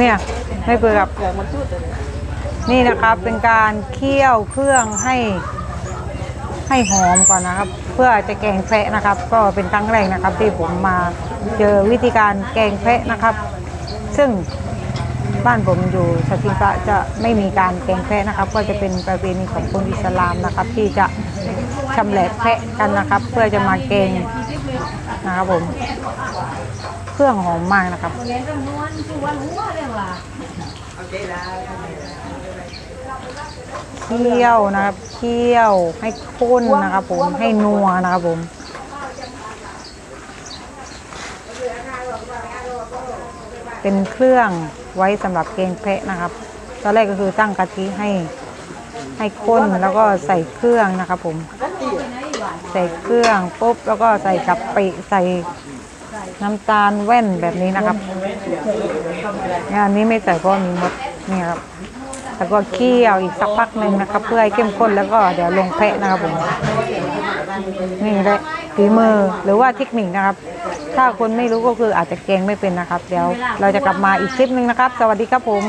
เนี่ยไม่เปลือกนี่นะครับเป็นการเคี่ยวเครื่องให้ให้หอมก่อนนะครับ เพื่อจะแกงแพะนะครับ ก็เป็นครั้งแรกนะครับ ที่ผมมาเจอวิธีการแกงแพะนะครับ ซึ่งบ้านผมอยู่สติงพระจะไม่มีการแกงแพะนะครับ ก็จะเป็นประเพณีของคนอิสลามนะครับ ที่จะชำแหละแพะกันนะครับ เพื่อจะมาแกงนะครับผม เครื่องหอมมากนะครับเคี่ยวนะครับเคี่ยวให้ข้นนะครับผมให้นัวนะครับผมเป็นเครื่องไว้สำหรับเกงแพะนะครับ ตอนแรกก็คือตั้งกะทิให้ให้ข้นแล้วก็ใส่เครื่องนะครับผม ใส่เครื่องปุ๊บแล้วก็ใส่กะปิใส่ น้ำตาลแว่นแบบนี้นะครับงานนี้ไม่ใส่เพราะมีมดนี่ครับแล้วก็เคี่ยวอีกสักพักหนึ่งนะครับ เพื่อให้เข้มข้นแล้วก็เดี๋ยวลงแพะนะครับผมนี่แหละฝีมือหรือว่าเทคนิคนะครับ ถ้าคนไม่รู้ก็คืออาจจะแกงไม่เป็นนะครับ เดี๋ยวเราจะกลับมาอีกคลิปหนึ่งนะครับ สวัสดีครับผม